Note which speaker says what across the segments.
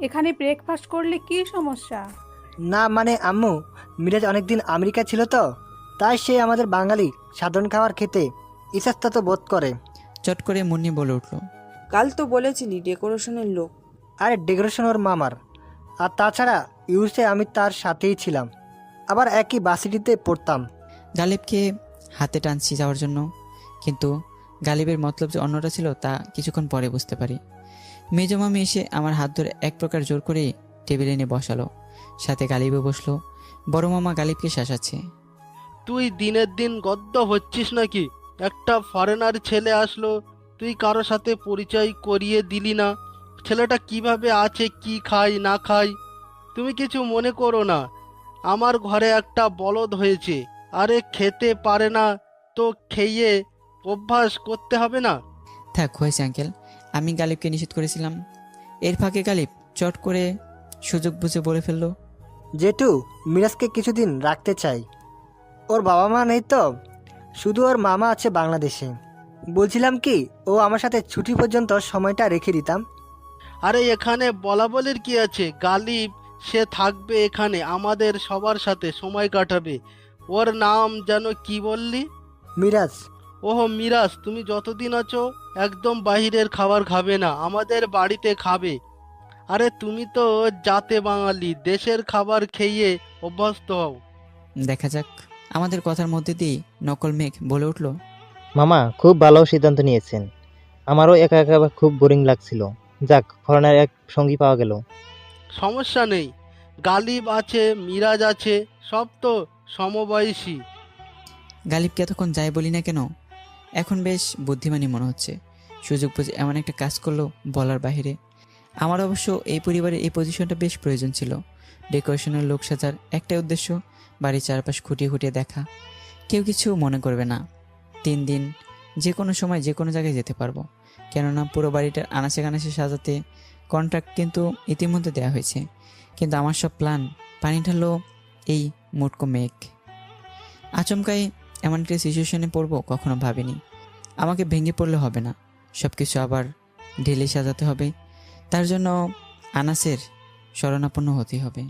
Speaker 1: এখানে ব্রেকফাস্ট করলে কি সমস্যা?
Speaker 2: না মানে আম্মু মিরাজ অনেকদিন আমেরিকা ছিল তো তাই সে আমাদের বাঙালি সাধারণ খাবার খেতে ইচ্ছাস্ত বোধ করে।
Speaker 3: চট করে মুন্নি বলে উঠল।
Speaker 4: কাল তো বলেছিলি ডেকোরেশনের লোক।
Speaker 2: আর ডেকোরেশন ওর মামার। আর তাছাড়া ইউসে আমি তার সাথেই ছিলাম। আবার একই বাসিটিতে পড়তাম।
Speaker 3: গালিবকে হাতে টানছি যাওয়ার জন্য। কিন্তু গালিবের মতলব যে অন্যটা ছিল তা কিছুক্ষণ পরে বুঝতে পারি। মেজ মামি এসে আমার হাত ধরে এক প্রকার জোর করে টেবিলে এনে বসালো। সাথে গালিবে বসল। বড় মামা গালিবকে শাসাচ্ছে।
Speaker 5: তুই দিনের দিন গদ্য হচ্ছিস নাকি? একটা ফরেনার ছেলে আসলো। তুই কারও সাথে পরিচয় করিয়ে দিলি না। ছেলেটা কীভাবে আছে কি খায় না খায়? তুমি কিছু মনে করো না। আমার ঘরে একটা বলদ হয়েছে। আরে খেতে পারে না তো খেয়ে অভ্যাস করতে হবে না।
Speaker 3: থাক হয়েছে আঙ্কেল আমি গালিবকে নিষেধ করেছিলাম। এর ফাঁকে গালিব চট করে সুযোগ বুঝে বলে ফেলল
Speaker 2: জেঠু মিরাজকে কিছুদিন রাখতে চাই। ওর বাবা মা নেই তো? শুধু ওর মামা আছে বাংলাদেশে। বলছিলাম কি ও আমার সাথে ছুটি পর্যন্ত সময়টা রেখে দিতাম।
Speaker 5: আরে এখানে বলা বলির কি আছে? গালিব সে থাকবে এখানে আমাদের সবার সাথে সময় কাটাবে। ওর নাম যেন কি বললি?
Speaker 2: মিরাজ
Speaker 5: ওহো মিরাজ তুমি যতদিন আছো একদম বাহিরের খাবার খাবে না আমাদের বাড়িতে খাবে। আরে তুমি তো জাতে বাঙালি দেশের খাবার খেয়ে অভ্যস্ত হও।
Speaker 3: দেখা যাক আমাদের কথার মধ্যে দিয়ে নকল মেঘ বলে উঠল।
Speaker 6: মামা খুব ভালো সিদ্ধান্ত নিয়েছেন। আমারও একা একা খুব বোরিং লাগছিল। যাক ফরেনার এক সঙ্গী পাওয়া গেল।
Speaker 5: সমস্যা নেই গালিব আছে মিরাজ আছে সব তো সমবয়সী।
Speaker 3: গালিবকে এতক্ষণ যাই বলি না কেন? এখন বেশ বুদ্ধিমানই মনে হচ্ছে। সুযোগ বুঝে এমন একটা কাজ করল বলার বাইরে আমার অবশ্য এই পরিবারের এই পজিশনটা বেশ প্রয়োজন ছিল। ডেকোরেশনের লোক সাজার একটাই উদ্দেশ্য, বাড়ির চারপাশ খুঁটিয়ে খুঁটিয়ে দেখা। কেউ কিছু মনে করবে না। তিন দিন যে কোনো সময় যে কোনো জায়গায় যেতে পারব। কেননা পুরো বাড়িটার আনাচে কানাচে সাজাতে কন্ট্রাক্ট কিন্তু ইতিমধ্যে দেওয়া হয়েছে। কিন্তু আমার সব প্ল্যান পানি ঢালো এই মোটকো মেঘ। আচমকাই এমন একটা সিচুয়েশনে পড়ব কখনো ভাবিনি। আমাকে ভেঙে পড়লে হবে না। সব কিছু আবার ঢেলে সাজাতে হবে। তার জন্য আনাসের শরণাপন্ন হতে হবে।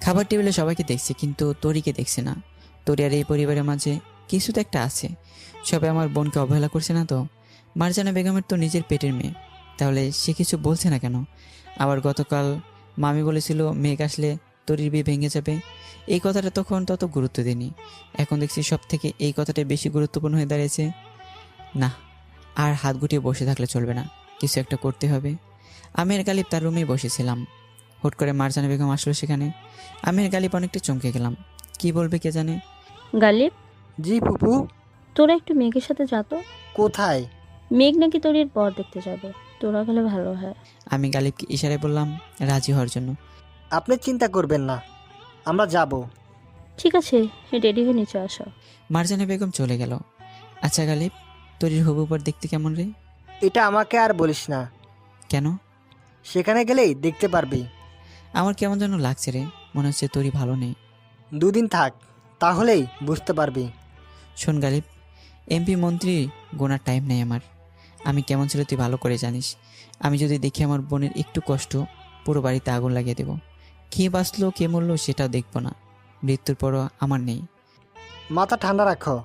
Speaker 3: খাবার টেবিলে সবাইকে দেখছে, কিন্তু তরিকে দেখছে না। তরি আর এই পরিবারের মাঝে কিছু তো একটা আছে। সবাই আমার বোনকে অবহেলা করছে না তো? মারজানা বেগমের তো নিজের পেটের মেয়ে। তাহলে সে কিছু বলছে না কেন? আবার গতকাল মামি বলেছিল, মেঘ আসলে তরির বিয়ে ভেঙে যাবে। এই কথাটা তখন তত গুরুত্ব দিইনি এখন দেখছি সব থেকে এই কথাটাই বেশি গুরুত্বপূর্ণ হয়ে দাঁড়িয়েছে। না আর হাত গুটিয়ে বসে থাকলে চলবে না। কিছু একটা করতে হবে। আমের গালিব তার রুমেই বসেছিলাম। হুট করে মারজানা বেগম আসলো সেখানে। আমের গালিব অনেকটা চমকে গেলাম। কি বলবে কে জানে?
Speaker 7: গালিব?
Speaker 2: জি ফুপু
Speaker 7: তোরা একটু মেঘের সাথে যা তো।
Speaker 2: কোথায়?
Speaker 7: মেঘ নাকি তোর এর পর দেখতে যাবে। তোরা গেলে ভালো হয়।
Speaker 3: আমি গালিবকে ইশারায় বললাম রাজি হওয়ার জন্য।
Speaker 2: আপনি চিন্তা করবেন না। আমরা যাব।
Speaker 7: ঠিক আছে রেডি হয়ে নিচে আসো।
Speaker 3: মারজানা বেগম চলে গেল। আচ্ছা গালিব তরির হবু পর দেখতে কেমন রে?
Speaker 2: এটা আমাকে আর বলিস না।
Speaker 3: কেন?
Speaker 2: সেখানে গেলেই দেখতে পারবি।
Speaker 3: আমার কেমন যেন লাগছে রে মনে হচ্ছে তরি ভালো নেই।
Speaker 2: দুদিন থাক তাহলেই বুঝতে পারবি।
Speaker 3: শোন গালিব এমপি মন্ত্রী গোনার টাইম নেই আমার। আমি কেমন ছিল তুই ভালো করে জানিস। আমি যদি দেখি আমার বোনের একটু কষ্ট পুরো বাড়িতে আগুন লাগিয়ে দেব। কে বাঁচলো কে মরলো সেটা দেখব না। মৃত্যুর পরও আমার নেই।
Speaker 2: মাথা ঠান্ডা রাখো।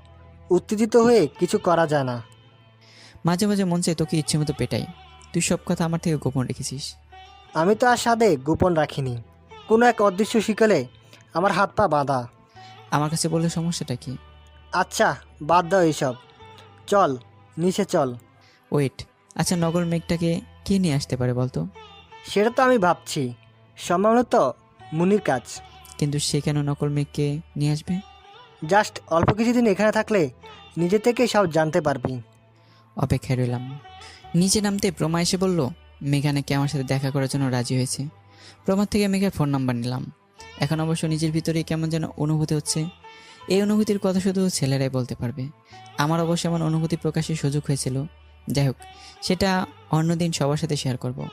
Speaker 2: উত্তেজিত হয়ে কিছু করা যায় না।
Speaker 3: মাঝে মাঝে মন চাই তোকে ইচ্ছে মতো পেটাই। তুই সব কথা আমার থেকে গোপন রেখেছিস।
Speaker 2: আমি তো আর সাদে গোপন রাখিনি। কোনো এক অদৃশ্য শিকলে আমার হাত পা বাঁধা।
Speaker 3: আমার কাছে বললে সমস্যাটা কি?
Speaker 2: আচ্ছা বাদ দাও এইসব। চল নিচে চল।
Speaker 3: ওয়েট আচ্ছা নগর মেঘটাকে কে নিয়ে আসতে পারে বলতো?
Speaker 2: সেটা তো আমি ভাবছি। সম্ভবত মুনির কাজ।
Speaker 3: কিন্তু সে কেন নকল মেঘকে নিয়ে আসবে?
Speaker 2: জাস্ট অল্প কিছুদিন এখানে থাকলে নিজে থেকে সব জানতে পারবি।
Speaker 3: অপেক্ষায় রইলাম। নিচে নামতে প্রমা এসে বলল মেঘা নাকি আমার সাথে দেখা করার জন্য রাজি হয়েছে। প্রমার থেকে মেঘার ফোন নাম্বার নিলাম। এখন অবশ্য নিজের ভিতরে কেমন যেন অনুভূতি হচ্ছে। এই অনুভূতির কথা শুধু ছেলেরাই বলতে পারবে। আমার অবশ্য এমন অনুভূতি প্রকাশের সুযোগ হয়েছিল। যাই হোক সেটা অন্যদিন সবার সাথে শেয়ার করব।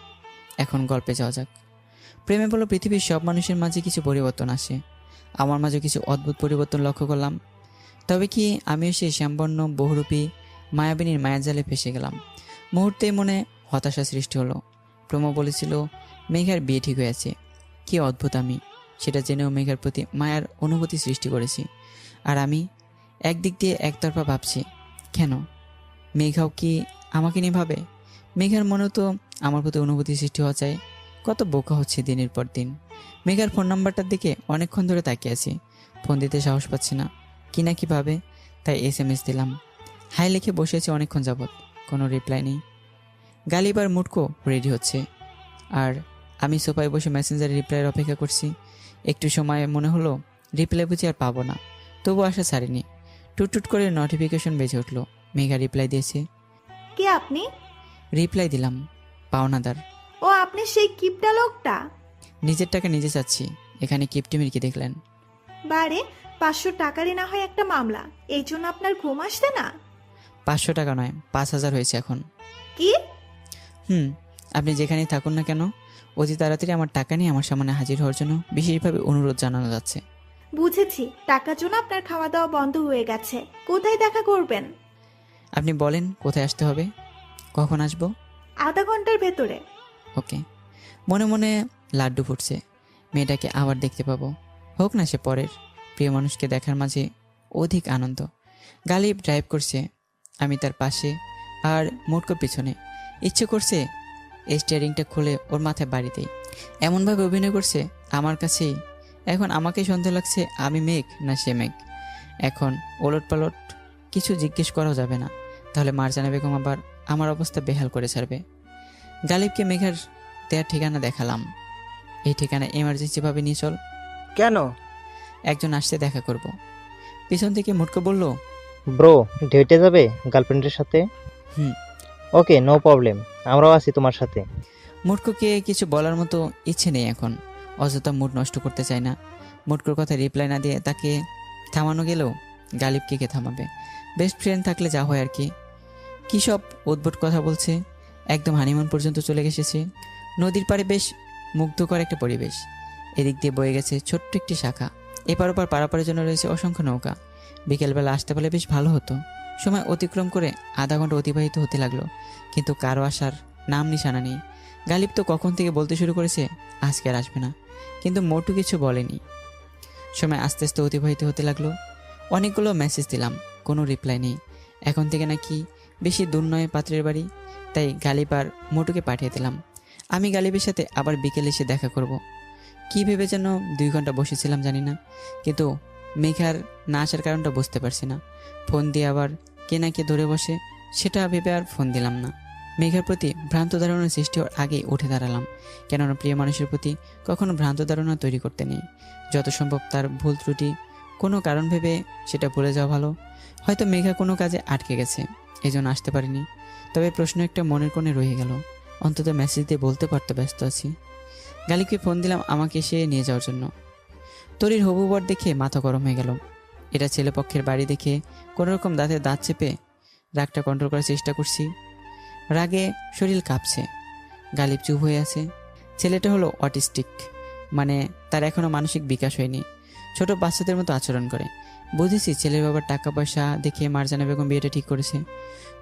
Speaker 3: এখন গল্পে যাওয়া যাক। প্রেমে বলো পৃথিবীর সব মানুষের মাঝে কিছু পরিবর্তন আসে। আমার মাঝে কিছু অদ্ভুত পরিবর্তন লক্ষ্য করলাম। তবে কি আমিও সেই শ্যামবর্ণ, বহুরূপী, মায়াবিনীর মায়াজালে ফেসে গেলাম। মুহূর্তেই মনে হতাশা সৃষ্টি হলো। প্রমো বলেছিল, মেঘার বিয়ে ঠিক হয়েছে। কি অদ্ভুত আমি। সেটা জেনেও মেঘার প্রতি মায়ার অনুভূতি সৃষ্টি করেছি। আর আমি একদিক দিয়ে একতরফা ভাবছি, কেন? মেঘাও কি আমাকে নিয়ে ভাবে? মেঘার মনেও তো আমার প্রতি অনুভূতি সৃষ্টি হওয়া চাই। কত বোকা হচ্ছে দিনের পর দিন। মেঘার ফোন নাম্বারটার দিকে অনেকক্ষণ ধরে তাকিয়ে আছি। ফোন দিতে সাহস পাচ্ছি না। কি না কি ভাবে তাই এস এম এস দিলাম। হাই লিখে বসে আছি অনেকক্ষণ যাবৎ কোনো রিপ্লাই নেই। গালিব আর মুটকো রেডি হচ্ছে। আর আমি সোফায় বসে মেসেঞ্জারে রিপ্লাইয়ের অপেক্ষা করছি। একটু সময় মনে হলো রিপ্লাই বুঝি আর পাবো না। তবু আশা ছাড়িনি। টুটটুট করে নোটিফিকেশন বেজে উঠল। মেঘা রিপ্লাই দিয়েছে।
Speaker 8: কে আপনি?
Speaker 3: রিপ্লাই দিলাম পাওনাদার।
Speaker 8: ও আপনি সেই কিপটা লোকটা?
Speaker 3: নিজের টাকা নিজে চাচ্ছি। এখানে কিপটিমির কি দেখলেন।
Speaker 8: বারে পাঁচশো টাকারই না হয় একটা মামলা। এই জন্য আপনার ঘুম আসছে না?
Speaker 3: পাঁচশো টাকা নয় পাঁচ হাজার হয়েছে এখন।
Speaker 8: কি?
Speaker 3: হুম আপনি যেখানেই থাকুন না কেন অতি তাড়াতাড়ি আমার টাকা নিয়ে আমার সামনে হাজির হওয়ার জন্য বিশেষভাবে অনুরোধ জানানো যাচ্ছে।
Speaker 8: বুঝেছি টাকার জন্য আপনার খাওয়া দাওয়া বন্ধ হয়ে গেছে। কোথায় দেখা করবেন?
Speaker 3: আপনি বলেন কোথায় আসতে হবে? কখন আসব?
Speaker 8: আধা ঘণ্টার ভেতরে।
Speaker 3: ওকে। মনে মনে লাড্ডু ফুটছে। মেয়েটাকে আবার দেখতে পাবো। হোক না সে পরের। প্রিয় মানুষকে দেখার মাঝে অধিক আনন্দ। গালিব ড্রাইভ করছে আমি তার পাশে আর মোটকোর পিছনে। ইচ্ছে করছে স্টিয়ারিংটা খুলে ওর মাথায় বাড়ি দেই। এমনভাবে অভিনয় করছে আমার কাছেই। এখন আমাকে সন্দেহ লাগছে আমি মেঘ না সে মেঘ। এখন ওলট পালট কিছু জিজ্ঞেস করাও যাবে না। তাহলে মারজানা বেগম আবার আমার অবস্থা বেহাল করে ছাড়বে। গালিবকে মেঘার দেয়ার ঠিকানা দেখালাম। এই ঠিকানা এমার্জেন্সি ভাবে নিয়ে চল।
Speaker 2: কেন?
Speaker 3: একজন আসতে দেখা করব। পিছন থেকে মুটকো বলল
Speaker 6: ব্রো ডেটে যাবে গার্লফ্রেন্ডের সাথে?
Speaker 3: হুম।
Speaker 6: ওকে নো প্রবলেম আমরাও আছি তোমার সাথে।
Speaker 3: মুটকোকে কিছু বলার মতো ইচ্ছে নেই এখন। অযথা মুড নষ্ট করতে চায় না। মুটকোর কথা রিপ্লাই না দিয়ে তাকে থামানো গেলেও গালিবকে কে থামাবে? বেস্ট ফ্রেন্ড থাকলে যা হয় আর কি। কী সব উদ্ভট কথা বলছে? একদম হানিমুন পর্যন্ত চলে গেছে নদীর পাড়ে বেশ মুগ্ধকর একটা পরিবেশ। এদিক দিয়ে বয়ে গেছে ছোট্ট একটি শাখা। এপার ওপার পারাপারের জন্য রয়েছে অসংখ্য নৌকা। বিকেলবেলা আসতে পারলে বেশ ভালো হতো। সময় অতিক্রম করে আধা ঘণ্টা অতিবাহিত হতে লাগল। কিন্তু কারও আসার নাম নিশানা নেই। গালিব তো কখন থেকে বলতে শুরু করেছে, আজকে আর আসবে না। কিন্তু মোটু কিছু বলেনি। সময় আস্তে আস্তে অতিবাহিত হতে লাগল। অনেকগুলো মেসেজ দিলাম, কোনো রিপ্লাই নেই। এখন থেকে নাকি বেশি দূর নয় পাত্রের বাড়ি। তাই গালিব আর মোটুকে পাঠিয়ে দিলাম। আমি গালিবের সাথে আবার বিকেলে এসে দেখা করব। কি ভেবে যেন দুই ঘণ্টা বসেছিলাম জানি না, কিন্তু মেঘার না আসার কারণটা বুঝতে পারছি না। ফোন দিয়ে আবার কে না কে ধরে বসে, সেটা ভেবে আর ফোন দিলাম না। মেঘার প্রতি ভ্রান্ত ধারণা সৃষ্টি হওয়ার আগেই উঠে দাঁড়ালাম। কেননা প্রিয় মানুষের প্রতি কখনো ভ্রান্ত ধারণা তৈরি করতে নেই। যত সম্ভব তার ভুল ত্রুটি, কোনো কারণ ভেবে সেটা ভুলে যাওয়া ভালো। হয়তো মেঘা কোনো কাজে আটকে গেছে এই জন্য আসতে পারিনি। তবে প্রশ্ন একটা মনের কোণে রয়ে গেল। অন্তত মেসেজ দিয়ে বলতে পারতো ব্যস্ত আছি। গালিকে ফোন দিলাম আমাকে এসে নিয়ে যাওয়ার জন্য। তরির হবু বর দেখে মাথা গরম হয়ে গেল। এটা ছেলেপক্ষের বাড়ি দেখে কোনোরকম দাঁতে দাঁত চেপে রাগটা কন্ট্রোল করার চেষ্টা করছি। রাগে শরীর কাঁপছে। গালিব চুপ হয়ে আছে। ছেলেটা হলো অটিস্টিক মানে তার এখনও মানসিক বিকাশ হয়নি। ছোট বাচ্চাদের মতো আচরণ করে। বুঝেছি ছেলের বাবার টাকা পয়সা দেখে মারজানা বেগম বিয়েটা ঠিক করেছে।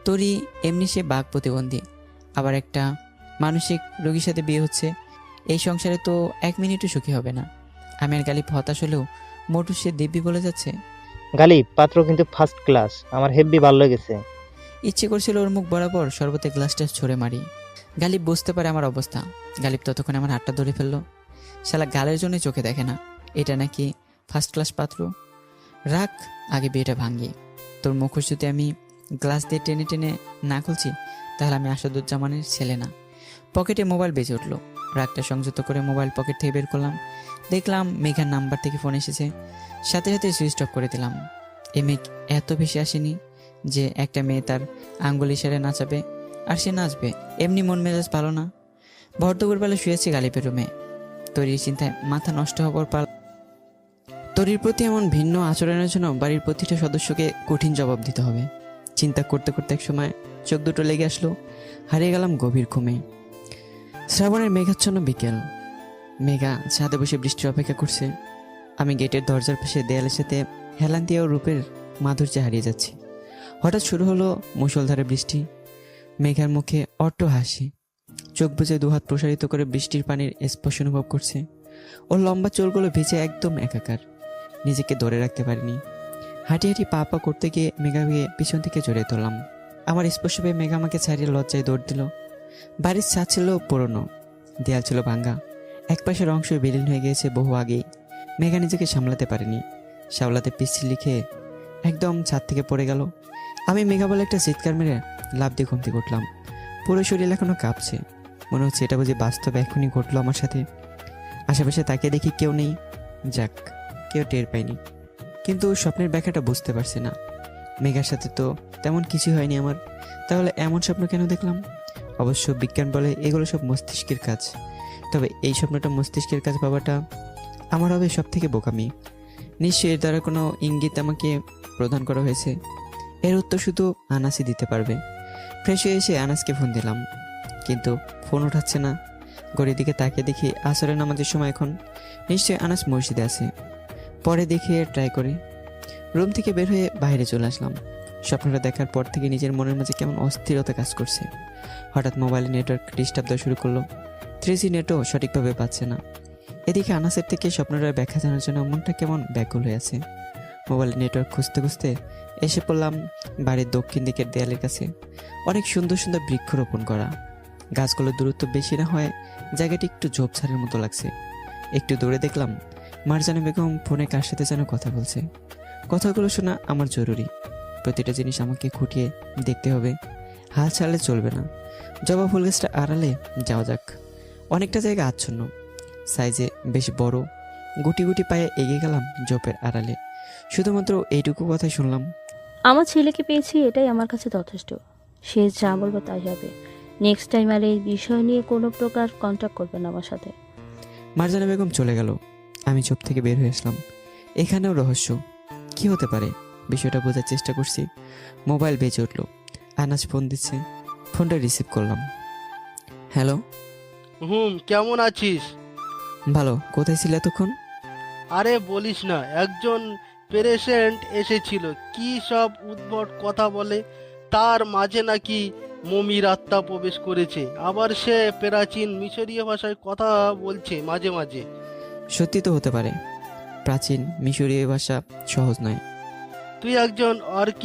Speaker 3: তোরই এমনি সে বাঘ প্রতিবন্ধী। আবার একটা মানসিক রোগীর সাথে বিয়ে হচ্ছে। এই সংসারে তো এক মিনিটও সুখী হবে না। আমি আর গালিব হতাশ হলেও মোটু সে দিব্যি বলে যাচ্ছে
Speaker 6: গালিব পাত্র কিন্তু ফার্স্ট ক্লাস আমার হেব্বি ভালো লেগেছে।
Speaker 3: ইচ্ছে করছিল ওর মুখ বরাবর শরবতে গ্লাসটা ছড়ে মারি। গালিব বুঝতে পারে আমার অবস্থা। গালিব ততক্ষণ আমার হাতটা ধরে ফেলল। শালা গালের জন্য চোখে দেখে না। এটা নাকি ফার্স্ট ক্লাস পাত্র? রাখ, আগে বিয়েটা ভাঙ্গি তোর মুখোশ যদি আমি গ্লাস দিয়ে টেনে টেনে না খুলছি, তাহলে আমি আসাদুজ্জামানের ছেলে না। পকেটে মোবাইল বেজে উঠল। রাগটা সংযুক্ত করে মোবাইল পকেট থেকে বের করলাম। দেখলাম মেঘার নাম্বার থেকে ফোন এসেছে। সাথে সাথে সুইচ অফ করে দিলাম। এ মেঘ এত বেশি আসেনি যে একটা মেয়ে তার আঙ্গুল ইশারে নাচাবে, আর সে নাচবে। এমনি মন মেজাজ ভালো না। ভর দুপুরবেলা শুয়েছি গালিপের রুমে। তৈরির চিন্তায় মাথা নষ্ট হবার পাল তরির প্রতি এমন ভিন্ন আচরণের জন্য বাড়ির প্রতিটা সদস্যকে কঠিন জবাব দিতে হবে। চিন্তা করতে করতে এক সময় চোখ দুটো লেগে আসলো, হারিয়ে গেলাম গভীর ঘুমে। শ্রাবণের মেঘাচ্ছন্ন বিকেল। মেঘা ছাদে বসে বৃষ্টির অপেক্ষা করছে। আমি গেটের দরজার পাশে দেয়ালের সাথে হেলান দিয়ে রূপের মাধুর্যে হারিয়ে যাচ্ছি। হঠাৎ শুরু হলো মুষলধারে বৃষ্টি। মেঘার মুখে অট্ট হাসি। চোখ বুজে দুহাত প্রসারিত করে বৃষ্টির পানির স্পর্শ অনুভব করছে। ওর লম্বা চুলগুলো ভিজে একদম একাকার। নিজেকে ধরে রাখতে পারিনি। হাঁটি হাঁটি পা পা করতে গিয়ে মেঘাকে পিছন থেকে জড়িয়ে ধরলাম। আমার স্পর্শ পেয়ে মেঘা আমাকে ছাড়িয়ে লজ্জায় দৌড় দিল। বাড়ির ছাদ ছিল পুরনো, দেয়াল ছিল ভাঙ্গা এক পাশের অংশ বিলীন হয়ে গিয়েছে বহু আগেই। মেঘা নিজেকে সামলাতে পারেনি। সামলাতে পিচ্ছি লিখে একদম ছাদ থেকে পড়ে গেল। আমি মেঘা বলে একটা চিৎকার মেরে লাভ দিয়ে ঘুমতে উঠলাম। পুরো শরীর এখনও কাঁপছে। মনে হচ্ছে এটা বুঝি বাস্তবে এখনই ঘটলো আমার সাথে। আশেপাশে তাকে দেখি কেউ নেই। যাক কেউ টের পাইনি। কিন্তু স্বপ্নের ব্যাখ্যাটা বুঝতে পারছি না। মেঘার সাথে তো তেমন কিছু হয়নি আমার। তাহলে এমন স্বপ্ন কেন দেখলাম? অবশ্য বিজ্ঞান বলে এগুলো সব মস্তিষ্কের কাজ। তবে এই স্বপ্নটা মস্তিষ্কের কাজ পাওয়াটা আমার হবে সব থেকে বোকামি। নিশ্চয়ই এর দ্বারা কোনো ইঙ্গিত আমাকে প্রদান করা হয়েছে। এর উত্তর শুধু আনাসই দিতে পারবে। ফ্রেশ হয়ে এসে আনাসকে ফোন দিলাম। কিন্তু ফোন উঠাচ্ছে না। ঘড়ির দিকে তাকিয়ে দেখি আসরের নামাজের সময় এখন। নিশ্চয়ই আনাস মসজিদে আছে। পরে দেখে ট্রাই করি। রুম থেকে বের হয়ে বাইরে চলে আসলাম। স্বপ্নটা দেখার পর থেকে নিজের মনের মাঝে কেমন অস্থিরতা কাজ করছে। হঠাৎ মোবাইলে নেটওয়ার্ক ডিস্টার্ব দেওয়া শুরু করল। থ্রি জি নেটও সঠিকভাবে পাচ্ছে না। এদিকে আনাসের থেকে স্বপ্নটার ব্যাখ্যা জানার জন্য মনটা কেমন ব্যাকুল হয়ে আছে। মোবাইলে নেটওয়ার্ক খুঁজতে খুঁজতে এসে পড়লাম বাড়ির দক্ষিণ দিকের দেয়ালের কাছে। অনেক সুন্দর সুন্দর বৃক্ষরোপণ করা। গাছগুলোর দূরত্ব বেশি না হয়, জায়গাটি একটু ঝোপঝাড়ের মতো লাগছে। একটু দূরে দেখলাম মারজানা বেগম ফোনে কার সাথে যেন কথা বলছে। কথাগুলো শোনা আমার জরুরি। প্রতিটা জিনিস আমাকে খুঁটিয়ে দেখতে হবে। হাল ছাড়লে চলবে না। জবা ফুল গাছটা আড়ালে যাওয়া যাক। অনেকটা জায়গা আচ্ছন্ন। সাইজে বেশ বড়। গুটি গুটি পায়ে এগিয়ে গেলাম জপের আড়ালে। শুধুমাত্র এইটুকু কথাই শুনলাম।
Speaker 7: আমার ছেলেকে পেয়েছি এটাই আমার কাছে যথেষ্ট। সে যা বলবে তাই হবে। নেক্সট টাইম আর এই বিষয় নিয়ে কোনো প্রকার কন্ট্যাক্ট করবে না আমার সাথে।
Speaker 3: মারজানা বেগম চলে গেল। আমি চুপ থেকে বের হয়ে আসলাম। এখানেও রহস্য। কি হতে পারে? বিষয়টা বোঝার চেষ্টা করছি। মোবাইল বেজে উঠল। আনাজ ফোন দিচ্ছে। ফোনটা রিসিভ করলাম। হ্যালো?
Speaker 5: হুম কেমন আছিস?
Speaker 3: ভালো। কোথায় ছিল এতক্ষণ?
Speaker 5: আরে বলিস না একজন পেশেন্ট এসেছিল। কি সব উদ্ভট কথা বলে। তার মাঝে নাকি মমির আত্মা প্রবেশ করেছে। আবার সে প্রাচীন মিশরীয় ভাষায় কথা বলছে মাঝে মাঝে।
Speaker 3: সত্যি তো হতে পারে। প্রাচীন মিশরীয় ভাষা সহজ নয়।
Speaker 5: তুই একজন অর্কি